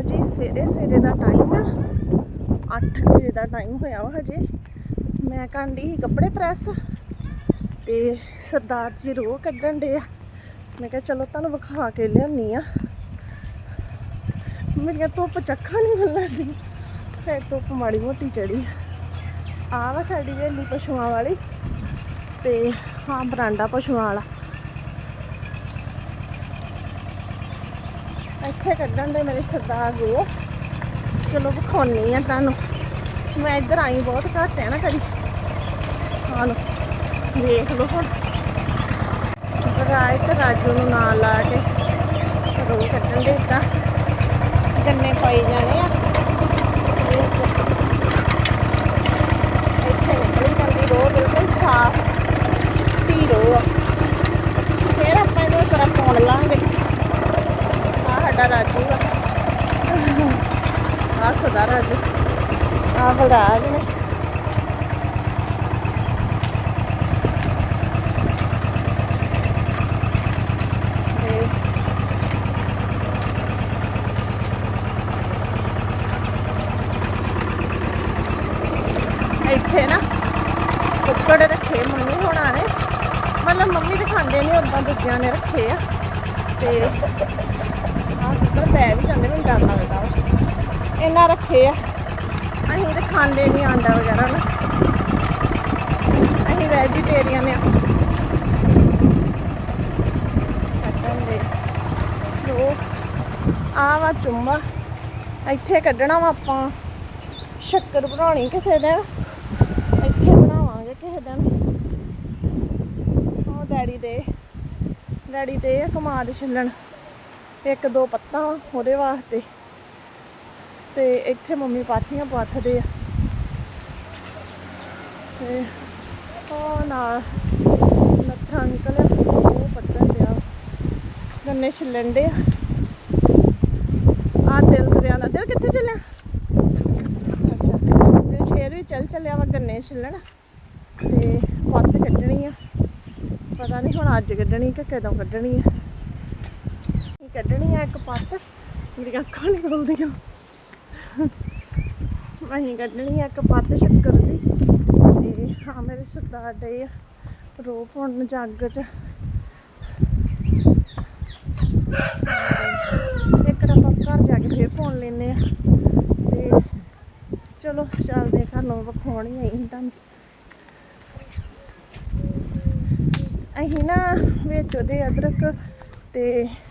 ਚਲੋ ਜੀ, ਸਵੇਰੇ ਸਵੇਰੇ ਦਾ ਟਾਈਮ ਆ। 8 ਵਜੇ ਦਾ ਟਾਈਮ ਹੋਇਆ ਵਾ ਹਜੇ। ਮੈਂ ਕਰਨ ਡਈ ਸੀ ਕੱਪੜੇ ਪ੍ਰੈਸ ਤੇ ਸਰਦਾਰ ਜੀ ਰੋਹ ਕੱਢਣ ਦੇ ਆ। ਮੈਂ ਕਿਹਾ ਚਲੋ ਤੁਹਾਨੂੰ ਵਿਖਾ ਕੇ ਲਿਆਉਣੀ ਆ। ਮੇਰੀਆਂ ਧੁੱਪ ਚੱਖਾਂ ਨਹੀਂ ਮਿਲਦੀ ਫੇ ਧੁੱਪ ਮਾੜੀ ਮੋਟੀ ਚੜੀ ਆ ਵਾ ਸਾਡੀ ਵੇਲੀ ਪਸ਼ੂਆਂ ਵਾਲੀ ਤੇ ਹਾਂ, ਬਰਾਂਡਾ ਪਸ਼ੂਆਂ ਵਾਲਾ। ਇੱਥੇ ਕੱਢਣ ਦੇ ਮੇਰੇ ਸਰਦਾਰ ਜੀ ਚਲੋ ਵਿਖਾਉਣੀ ਆ ਤੁਹਾਨੂੰ। ਮੈਂ ਇੱਧਰ ਆਈ ਬਹੁਤ ਘੱਟ ਹੈ ਨਾ ਕਦੀ। ਹਾਂ ਲੋ ਲਓ ਹੁਣ। ਰਾਏ ਤੇ ਰਾਜੂ ਨੂੰ ਨਾਲ ਲਾ ਕੇ ਰੋ ਕੱਢਣ ਦੇ ਤਾਂ ਗੰਨੇ ਪਾਈ ਜਾਣੇ ਆ। ਇੱਥੇ ਨਿਕਲੀ ਜਾਂਦੀ ਰੋ ਬਿਲਕੁਲ ਸਾਫ਼। ਚਿੱਟੀ ਰੋ ਆ। ਫਿਰ ਆਪਾਂ ਇਹਨੂੰ ਕਰਾ ਪਾਉਣ ਲਾਂਗੇ। ਸਾਡਾ ਰਾਜੂ ਆ। ਆ ਸਦਾ ਰਾਜੂ। ਆ ਬਲਰਾਜ ਨੇ। ਇੱਥੇ ਨਾ ਕੁੱਕੜ ਰੱਖੇ ਮੰਮੀ ਹੋਣਾ ਨੇ। ਮਤਲਬ ਮੰਮੀ ਤੇ ਖਾਂਦੇ ਨਹੀਂ ਉਦਾਂ ਦੂਜਿਆਂ ਨੇ ਰੱਖੇ ਆ। ਤੇ ਆਹ ਕੁੱਕੜ ਪੈ ਵੀ ਜਾਂਦੇ, ਮੈਨੂੰ ਡਰ ਲੱਗਦਾ ਵਾ। ਇਹਨਾਂ ਰੱਖੇ ਆ। ਅਸੀਂ ਤੇ ਖਾਂਦੇ ਨਹੀਂ ਆਂਡਾ ਵਗੈਰਾ ਨਾ। ਅਸੀਂ ਵੈਜੀਟੇਰੀਅਨ ਆ। ਆ ਵਾ ਚੁੰਮਾ। ਇੱਥੇ ਕੱਢਣਾ ਵਾ ਆਪਾਂ। ਸ਼ੱਕਰ ਬਣਾਉਣੀ ਕਿਸੇ ਦਿਨ। ਇੱਥੇ ਬਣਾਵਾਂਗੇ ਕਿਸੇ ਦਿਨ। ਉਹ ਡੈਡੀ ਦੇ ਡੈਡੀ ਦੇ ਆ ਕਮਾਦ ਛਿੱਲਣ। ਇੱਕ ਦੋ ਪੱਤਾ ਉਹਦੇ ਵਾਸਤੇ। ਤੇ ਇੱਥੇ ਮੰਮੀ ਪਾਥੀਆਂ ਪਾਥਦੇ ਆ। ਤੇ ਉਹ ਨਾਲ ਨੱਥਾ ਨਿਕਲਿਆ ਉਹ ਪੱਤਨ ਦਿਆ ਗੰਨੇ ਛਿੱਲਣ ਦੇ ਆ। ਆ ਦਿਲ ਦਰਿਆ ਦਾ। ਦਿਲ ਕਿੱਥੇ ਚੱਲਿਆ? ਅੱਛਾ। ਤੇ ਸ਼ੇਰ ਵੀ ਚੱਲ ਚੱਲਿਆ ਵਾ ਗੰਨੇ ਛਿੱਲਣ। ਤੇ ਪੱਤ ਕੱਢਣੀ ਆ। ਪਤਾ ਨਹੀਂ ਹੁਣ ਅੱਜ ਕੱਢਣੀ ਕਿ ਕਦੋਂ ਕੱਢਣੀ ਆ। ਕੱਢਣੀ ਆ ਇੱਕ ਪੱਤ। ਮੇਰੀਆਂ ਅੱਖਾਂ ਨਹੀਂ ਖੁੱਲਦੀਆਂ। ਅਸੀਂ ਕੱਢਣੀ ਆ ਇੱਕ ਪੱਤ ਸ਼ੱਕਰ ਦੀ। ਤੇ ਹਾਂ, ਮੇਰੇ ਸਰਦਾਰ ਦੇ ਆ। ਰੋ ਪਾਉਣ ਜੱਗ ਚ। ਇੱਕ ਆਪਾਂ ਘਰ ਜਾ ਕੇ ਫੇਰ ਪਾਉਣ ਲੈਨੇ ਆ। ਤੇ ਚਲੋ, ਚੱਲਦੇ ਘਰ, ਨੂੰ ਵਿਖਾਉਣੀ ਆਈ ਸੀ ਤੁਹਾਨੂੰ। ਅਸੀਂ ਨਾ ਵਿੱਚ ਉਹਦੇ ਅਦਰਕ ਤੇ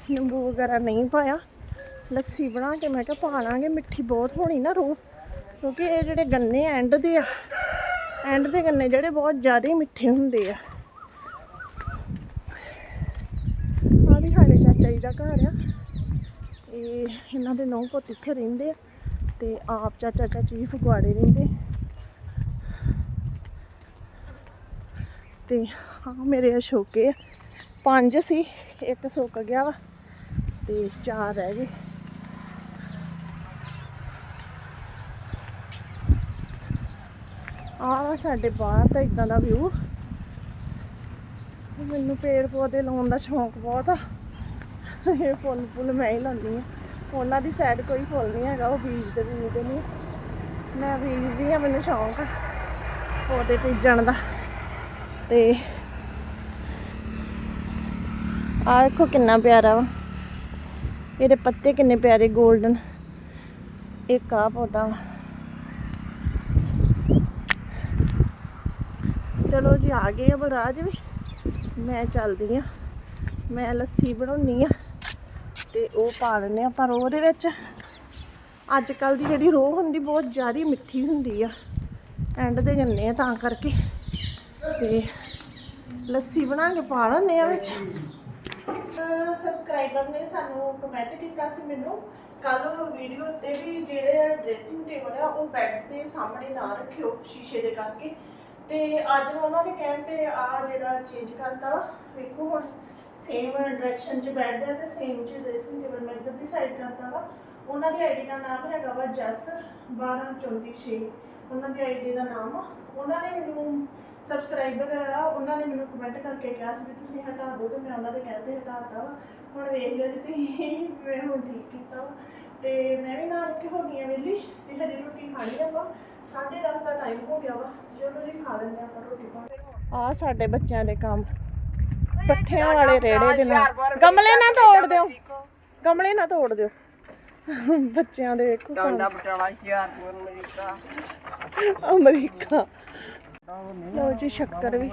ਨਿੰਬੂ ਵਗੈਰਾ ਨਹੀਂ ਪਾਇਆ। ਲੱਸੀ ਬਣਾ ਕੇ ਮੈਂ ਕਿਹਾ ਪਾ ਲਾਂਗੇ, ਮਿੱਠੀ ਬਹੁਤ ਹੋਣੀ ਨਾ ਰੋ ਕਿਉਂਕਿ ਇਹ ਜਿਹੜੇ ਗੰਨੇ ਐਂਡ ਦੇ ਆ, ਐਂਡ ਦੇ ਗੰਨੇ ਜਿਹੜੇ ਬਹੁਤ ਜ਼ਿਆਦਾ ਮਿੱਠੇ ਹੁੰਦੇ ਆ। ਆ ਵੀ ਸਾਡੇ ਚਾਚਾ ਜੀ ਦਾ ਘਰ ਆ। ਇਹ ਇਹਨਾਂ ਦੇ ਨੌ ਪੁੱਤ ਇੱਥੇ ਰਹਿੰਦੇ ਆ ਤੇ ਆਪ ਚਾਚਾ ਚਾਚੀ ਫਗਵਾੜੇ ਰਹਿੰਦੇ। ਤੇ ਹਾਂ, ਮੇਰੇ ਅਸ਼ੋਕੇ ਆ। ਪੰਜ ਸੀ, ਇੱਕ ਸੁੱਕ ਗਿਆ ਵਾ ਤੇ ਚਾਰ ਰਹਿ ਗਏ। ਆਹ ਵਾ ਸਾਡੇ ਬਾਹਰ ਦਾ ਇਦਾਂ ਦਾ ਵਿਊ ਮੈਨੂੰ ਪੇੜ ਪੌਦੇ ਲਾਉਣ ਦਾ ਸ਼ੌਂਕ ਬਹੁਤ ਆ। ਇਹ ਫੁੱਲ ਫੁੱਲ ਮੈਂ ਹੀ ਲਾਉਂਦੀ ਆ। ਉਹਨਾਂ ਦੀ ਸਾਈਡ ਕੋਈ ਫੁੱਲ ਨਹੀਂ ਹੈਗਾ, ਉਹ ਬੀਜਦੇ ਬੀਜਦੇ ਨਹੀਂ। ਮੈਂ ਬੀਜਦੀ ਆ, ਮੈਨੂੰ ਸ਼ੌਂਕ ਆ ਪੌਦੇ ਬੀਜਣ ਦਾ। ਤੇ ਆਹ ਦੇਖੋ ਕਿੰਨਾ ਪਿਆਰਾ ਵਾ। ਇਹਦੇ ਪੱਤੇ ਕਿੰਨੇ ਪਿਆਰੇ 골ਡਨ ਇੱਕ ਆ ਪੌਦਾ ਵਾ। ਚਲੋ ਜੀ, ਆ ਗਏ ਆ ਬਰਾਜ ਵੀ ਮੈਂ ਚੱਲਦੀ ਆ। ਮੈਂ ਲੱਸੀ ਬਣਾਉਣੀ ਆ। ਤੇ ਉਹ ਪਾ ਲੈਂਦੇ ਆ ਪਰ ਉਹਦੇ ਵਿੱਚ। ਅੱਜ ਕੱਲ ਦੀ ਜਿਹੜੀ ਰੋਹ ਹੁੰਦੀ, ਬਹੁਤ ਜ਼ਿਆਦਾ ਮਿੱਠੀ ਹੁੰਦੀ ਆ। ਐਂਡ ਦੇ ਗੰਨੇ ਆ ਤਾਂ ਕਰਕੇ। ਤੇ ਲੱਸੀ ਬਣਾ ਕੇ ਪਾ ਲੈਂਦੇ ਆ ਵਿੱਚ। ਸਬਸਕ੍ਰਾਈਬਰ ਨੇ ਸਾਨੂੰ ਕਮੈਂਟ ਕੀਤਾ ਸੀ ਮੈਨੂੰ ਕੱਲ ਵੀਡੀਓ ਤੇ ਵੀ ਜਿਹੜੇ ਡਰੈਸਿੰਗ ਟੇਬਲ ਆ, ਉਹ ਬੈੱਡ ਦੇ ਸਾਹਮਣੇ ਨਾ ਰੱਖਿਓ ਸ਼ੀਸ਼ੇ ਦੇ ਕਰਕੇ। ਤੇ ਅੱਜ ਉਹਨਾਂ ਦੇ ਕਹਿਣ ਤੇ ਆ ਜਿਹੜਾ ਚੇਂਜ ਕਰਤਾ ਵਾ ਵੇਖੋ ਹੁਣ ਸੇਮ ਡਾਇਰੈਕਸ਼ਨ 'ਚ ਬੈੱਡ ਹੈ ਤੇ ਸੇਮ 'ਚ ਡਰੈਸਿੰਗ ਟੇਬਲ ਮੈਂ ਇੱਧਰ ਦੀ ਸਾਈਡ ਕਰਤਾ ਵਾ। ਉਹਨਾਂ ਦੀ ਆਈਡੀ ਦਾ ਨਾਮ ਹੈਗਾ ਵਾ ਜਸ 12346 ਉਹਨਾਂ ਦੀ ਆਈਡੀ ਦਾ ਨਾਮ ਉਹਨਾਂ ਨੇ ਮੈਨੂੰ ਸਬਸਕ੍ਰਾਈਬਰ ਆ ਉਹਨਾਂ ਨੇ ਮੈਨੂੰ ਕਮੈਂਟ ਕਰਕੇ ਕਿਹਾ ਸੀ ਵੀ ਤੁਸੀਂ ਹਟਾ ਦਿਓ ਤੇ ਮੈਂ ਉਹਨਾਂ ਦੇ ਕਹਿੰਦੇ ਹਟਾਤਾ ਵਾ। ਹੁਣ ਵੇਖ ਲਿਓ ਜੀ ਤੁਸੀਂ ਮੈਂ ਹੁਣ ਠੀਕ ਕੀਤਾ ਵਾ। ਤੇ ਮੈਂ ਵੀ ਕਰਕੇ ਹੋ ਗਈਆਂ ਵੇਲੀ ਤੇ ਹਜੇ ਰੋਟੀ ਖਾਣੀ ਆਪਾਂ। 10:30 ਦਾ ਟਾਈਮ ਹੋ ਗਿਆ ਵਾ। ਚਲੋ ਜੀ ਖਾ ਲੈਂਦੇ ਆਪਾਂ ਰੋਟੀ ਪਾਣੀ। ਆ ਸਾਡੇ ਬੱਚਿਆਂ ਦੇ ਕੰਮ। ਪੱਠਿਆਂ ਵਾਲੇ ਰੇੜੇ ਦੇ ਨਾਲ ਗਮਲੇ ਨਾ ਤੋੜ ਦਿਓ। ਗਮਲੇ ਨਾ ਤੋੜ ਦਿਓ। ਬੱਚਿਆਂ ਦੇ ਵੇਖੋ ਕੰਮ। ਟਾਂਡਾ ਬਟਾਲਾ ਹੁਸ਼ਿਆਰਪੁਰ ਅਮਰੀਕਾ। ਅਮਰੀਕਾ। ਲੋ ਜੀ, ਸ਼ੱਕਰ ਵੀ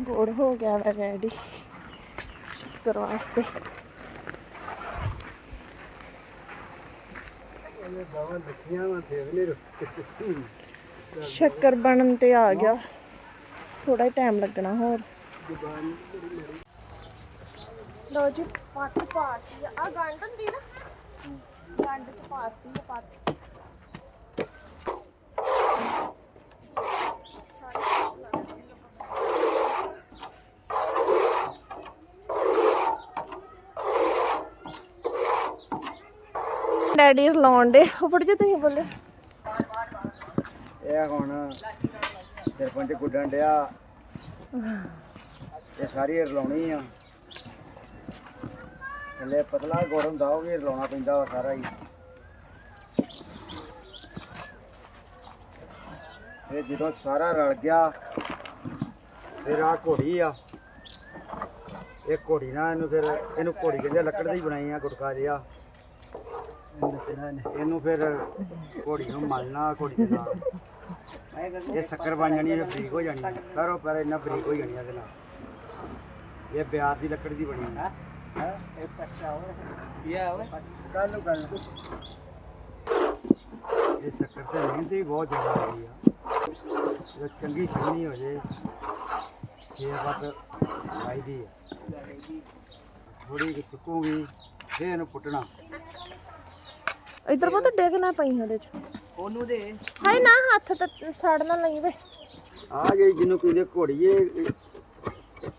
ਗੋੜ ਹੋ ਗਿਆ ਵਾ ਰੈਡੀ ਸ਼ੱਕਰ ਵਾਸਤੇ। ਸ਼ੱਕਰ ਬਣਨ ਤੇ ਆ ਗਿਆ। ਥੋੜਾ ਹੀ ਟਾਈਮ ਲੱਗਣਾ ਹੋਰ। ਲੋ ਜੀ ਪੱਤ ਪਾਤੀ ਆ। ਗੰਢ ਹੁੰਦੀ ਨਾ। ਗੰਢ ਚ ਪਾਤੀ ਪੱਤ ਡੈਡੀ ਰਲਾਉਣ ਦੇ ਉੱਪਰ ਜੇ ਤੁਸੀਂ ਬੋਲੇ। ਇਹ ਹੁਣ ਸਰਪੰਚ ਗੁੱਡਣ ਡਿਆ। ਇਹ ਸਾਰੀ ਰਲਾਉਣੀ ਆ। ਥੱਲੇ ਪਤਲਾ ਗੁੜ ਹੁੰਦਾ, ਉਹ ਵੀ ਰਲਾਉਣਾ ਪੈਂਦਾ ਵਾ ਸਾਰਾ ਹੀ। ਇਹ ਜਦੋਂ ਸਾਰਾ ਰਲ ਗਿਆ, ਫਿਰ ਆ ਘੋੜੀ ਆ। ਇਹ ਘੋੜੀ ਨਾ ਇਹਨੂੰ ਫਿਰ, ਇਹਨੂੰ ਘੋੜੀ ਕਹਿੰਦੇ ਲੱਕੜ ਦੀ ਬਣਾਈ ਆ, ਗੁਟਕਾ ਜਿਹਾ। ਇਹਨੂੰ ਫਿਰ ਘੋੜੀ ਨੂੰ ਮਲਣਾ, ਘੋੜੀ ਦੇ। ਨਾਲ ਇਹ ਸ਼ੱਕਰ ਬਣ ਜਾਣੀ ਹੈ ਬਰੀਕ ਹੋ ਜਾਣੀ। ਹੈ ਕਰੋ ਪਰ ਇਹਨਾਂ ਬਰੀਕ ਹੋ ਜਾਣੀ ਹੈ ਇਹਦੇ ਨਾਲ। ਇਹ ਬਿਆਰ ਦੀ ਲੱਕੜ ਦੀ ਬਣੀ ਹੈ ਇਹ ਪੱਛਾ ਹੋਵੇ ਇਹ ਹੋਵੇ ਕੱਲ ਨੂੰ ਕੱਲ ਇਹ ਸ਼ੱਕਰ ਤੇ ਮਿਹਨਤ ਵੀ ਬਹੁਤ ਜ਼ਿਆਦਾ ਆਈ ਆ। ਜੇ ਚੰਗੀ ਸੰਗਣੀ ਹੋ ਜੇ। ਛੇ ਵੱਤ ਚਾਹੀਦੀ ਹੈ ਥੋੜੀ ਸੁੱਕੂਗੀ, ਫਿਰ ਇਹਨੂੰ ਪੁੱਟਣਾ ਇਧਰ ਬਹੁਤ ਡਿੱਗ ਨਾ ਪਈ ਉਹਦੇ ਚ। ਉਹਨੂੰ ਦੇ। ਹਾਏ ਨਾ ਹੱਥ ਤੇ ਸੜ ਨਾ ਲਈ ਵੇ। ਆ ਜਿਹੜੀ ਜਿਹਨੂੰ ਕਹਿੰਦੇ ਘੋੜੀ ਇਹ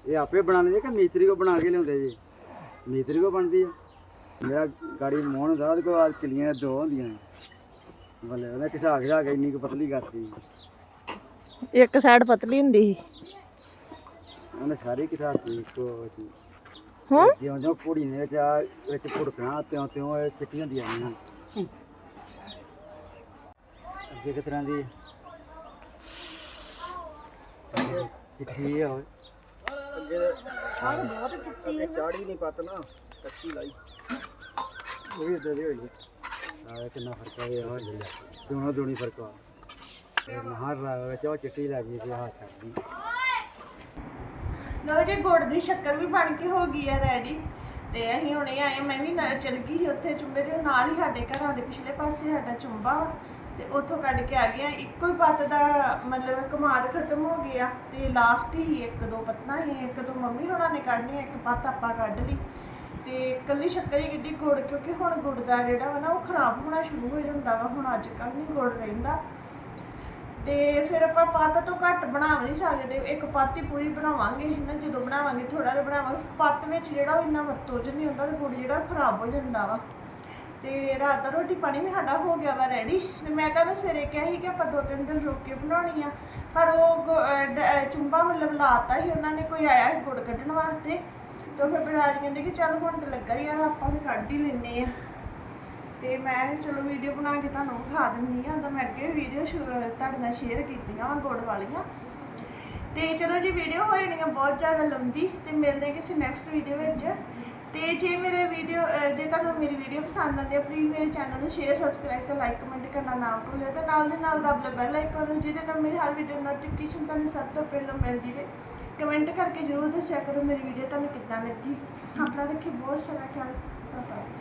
ਇਹ ਆਪੇ ਬਣਾ ਲੈਂਦੇ ਕਿ ਮਿਸਤਰੀ ਕੋ ਬਣਾ ਕੇ ਲਿਆਉਂਦੇ ਜੀ? ਮਿਸਤਰੀ ਕੋ ਬਣਦੀ ਆ? ਮੇਰਾ ਗਾੜੀ ਮੋਹਨ ਹੁੰਦਾ ਉਹਦੇ ਕੋਲ ਆਹ ਕਿੱਲੀਆਂ ਦੋ ਹੁੰਦੀਆਂ ਨੇ। ਬੱਲੇ ਉਹਨੇ ਕਿਸਾ ਘਿਸਾ ਕੇ ਇੰਨੀ ਕੁ ਪਤਲੀ ਕਰਤੀ। ਇੱਕ ਸਾਈਡ ਪਤਲੀ ਹੁੰਦੀ ਸੀ। ਉਹਨੇ ਸਾਰੀ ਕਿਸਾਤੀ ਇੱਕੋ ਜੀ ਹਾਂ? ਜਿਉਂ ਜਿਉਂ ਕੁੜੀ ਨੇ ਕਿਹਾ ਵਿੱਚ ਭੁੜਕਣਾ ਤਿਉਂ ਤਿਉਂ ਇਹ ਚਿੱਟੀਆਂ ਦੀਆਂ ਨੇ। ਅੱਗੇ ਕਿਸ ਤਰ੍ਹਾਂ ਦੀ ਚਿੱਟੀ ਆ ਓਏ ਅੱਗੇ ਚਾੜੀ ਨਹੀਂ ਪਤ ਨਾ ਕੱਚੀ ਲਾਈ। ਉਹ ਵੀ ਇਦਾਂ ਦੀ ਹੋਈ ਆ। ਕਿੰਨਾ ਫ਼ਰਕ ਆ ਇਹ ਹੋ ਜਾਂਦਾ ਦੋਨੋਂ ਦੋਨੀ ਫ਼ਰਕ ਆ। ਇਹ ਮਹਾਰ ਵਿੱਚ ਉਹ ਚਿੱਟੀ ਲੱਗੀ ਸੀ ਆਹ ਛੱਡੀ ਲੋ ਜੀ ਗੁੜ ਦੀ ਸ਼ੱਕਰ ਵੀ ਬਣ ਕੇ ਹੋ ਗਈ ਹੈ ਰੈਡੀ ਤੇ ਅਸੀਂ ਹੁਣੇ ਆਏ ਮੈਂ ਵੀ ਨਾਲ ਚਲ ਗਈ ਸੀ ਉੱਥੇ ਚੁੰਬੇ ਦੇ। ਨਾਲ ਹੀ ਸਾਡੇ ਘਰਾਂ ਦੇ ਪਿਛਲੇ ਪਾਸੇ ਸਾਡਾ ਚੁੰਬਾ ਵਾ। ਤੇ ਉੱਥੋਂ ਕੱਢ ਕੇ ਆ ਗਏ ਆ ਇੱਕੋ ਹੀ ਪੱਤ ਦਾ ਮਤਲਬ ਕਮਾਦ ਖਤਮ ਹੋ ਗਿਆ। ਤੇ ਲਾਸਟ ਹੀ ਇੱਕ ਦੋ ਪੱਤਾਂ ਹੀ ਇੱਕ ਦੋ ਮੰਮੀ ਹੋਣਾ ਨੇ ਕੱਢਣੀਆਂ, ਇੱਕ ਪੱਤ ਆਪਾਂ ਕੱਢ ਲਈ। ਤੇ ਕੱਲੀ ਸ਼ੱਕਰ ਹੀ ਕਿੱਡੀ ਗੁੜ, ਕਿਉਂਕਿ ਹੁਣ ਗੁੜ ਦਾ ਜਿਹੜਾ ਵਾ ਨਾ ਉਹ ਖਰਾਬ ਹੋਣਾ ਸ਼ੁਰੂ ਹੋ ਜਾਂਦਾ ਵਾ। ਹੁਣ ਅੱਜ ਕੱਲ੍ਹ ਨਹੀਂ ਗੁੜ ਰਹਿੰਦਾ। ਤੇ ਫਿਰ ਆਪਾਂ ਪੱਤ ਤੋਂ ਘੱਟ ਬਣਾ ਵੀ ਨਹੀਂ ਸਕਦੇ। ਇੱਕ ਪੱਤ ਹੀ ਪੂਰੀ ਬਣਾਵਾਂਗੇ ਨਾ? ਜਦੋਂ ਬਣਾਵਾਂਗੇ ਥੋੜਾ ਜਿਹਾ ਬਣਾਵਾਂਗੇ। ਪੱਤ ਵਿੱਚ ਜਿਹੜਾ ਉਹ ਇੰਨਾ ਵਰਤੋਂ ਚ ਨਹੀਂ ਹੁੰਦਾ, ਤੇ ਗੁੜ ਜਿਹੜਾ ਖਰਾਬ ਹੋ ਜਾਂਦਾ ਵਾ। ਤੇ ਰਾਤ ਦਾ ਰੋਟੀ ਪਾਣੀ ਵੀ ਸਾਡਾ ਹੋ ਗਿਆ ਵਾ ਰੈਡੀ ਤੇ ਮੈਂ ਤਾਂ ਸਵੇਰੇ ਕਿਹਾ ਸੀ ਕਿ ਆਪਾਂ ਦੋ ਤਿੰਨ ਦਿਨ ਰੁਕ ਕੇ ਬਣਾਉਣੀ ਆ। ਪਰ ਉਹ ਗੁ- ਚੁੰਬਾ ਮਤਲਬ ਲਾਤਾ ਸੀ, ਉਹਨਾਂ ਨੇ ਕੋਈ ਆਇਆ ਸੀ ਗੁੜ ਕੱਢਣ ਵਾਸਤੇ। ਤੇ ਫਿਰ ਬਰਾਜ ਕਹਿੰਦੇ ਕਿ ਚੱਲ ਹੁਣ ਤੇ ਲੱਗਾ ਹੀ ਆ, ਆਪਾਂ ਵੀ ਕੱਢ ਹੀ ਲੈਨੇ ਆ। ਤੇ ਮੈਂ ਚਲੋ ਵੀਡੀਓ ਬਣਾ ਕੇ ਤੁਹਾਨੂੰ ਖਾ ਦਿੰਦੀ ਆ ਤਾਂ ਮੈਂ ਅੱਗੇ ਵੀਡੀਓ ਤੁਹਾਡੇ ਨਾਲ ਸ਼ੇਅਰ ਕੀਤੀਆਂ ਵਾ ਗੁੜ ਵਾਲੀਆਂ। ਤੇ ਚਲੋ ਜੀ ਵੀਡੀਓ ਹੋ ਜਾਣੀ ਆ ਬਹੁਤ ਜ਼ਿਆਦਾ ਲੰਬੀ ਤੇ ਮਿਲਦੇ ਕਿਸੇ ਨੈਕਸਟ ਵੀਡੀਓ ਵਿੱਚ। ਤੇ ਜੇ ਮੇਰੇ ਵੀਡੀਓ ਜੇ ਤੁਹਾਨੂੰ ਮੇਰੀ ਵੀਡੀਓ ਪਸੰਦ ਆਉਂਦੀ ਹੈ ਪਲੀਜ਼ ਮੇਰੇ ਚੈਨਲ ਨੂੰ ਸ਼ੇਅਰ ਸਬਸਕ੍ਰਾਈਬ ਤੇ ਲਾਈਕ ਕਮੈਂਟ ਕਰਨਾ ਨਾ ਭੁੱਲਿਓ। ਤੇ ਨਾਲ ਦੇ ਨਾਲ ਦਬ ਲਓ ਬੈਲ ਆਈਕਨ ਨੂੰ, ਜਿਹਦੇ ਨਾਲ ਮੇਰੀ ਹਰ ਵੀਡੀਓ ਨੋਟੀਫਿਕੇਸ਼ਨ ਤੁਹਾਨੂੰ ਸਭ ਤੋਂ ਪਹਿਲਾਂ ਮਿਲਦੀ ਹੈ ਕਮੈਂਟ ਕਰਕੇ ਜਰੂਰ ਦੱਸਿਆ ਕਰੋ ਮੇਰੀ ਵੀਡੀਓ ਤੁਹਾਨੂੰ ਕਿੱਦਾਂ ਲੱਗੀ। ਆਪਣਾ ਰੱਖੀ ਬਹੁਤ ਸਾਰਾ ਖਿਆਲ। ਬਾਏ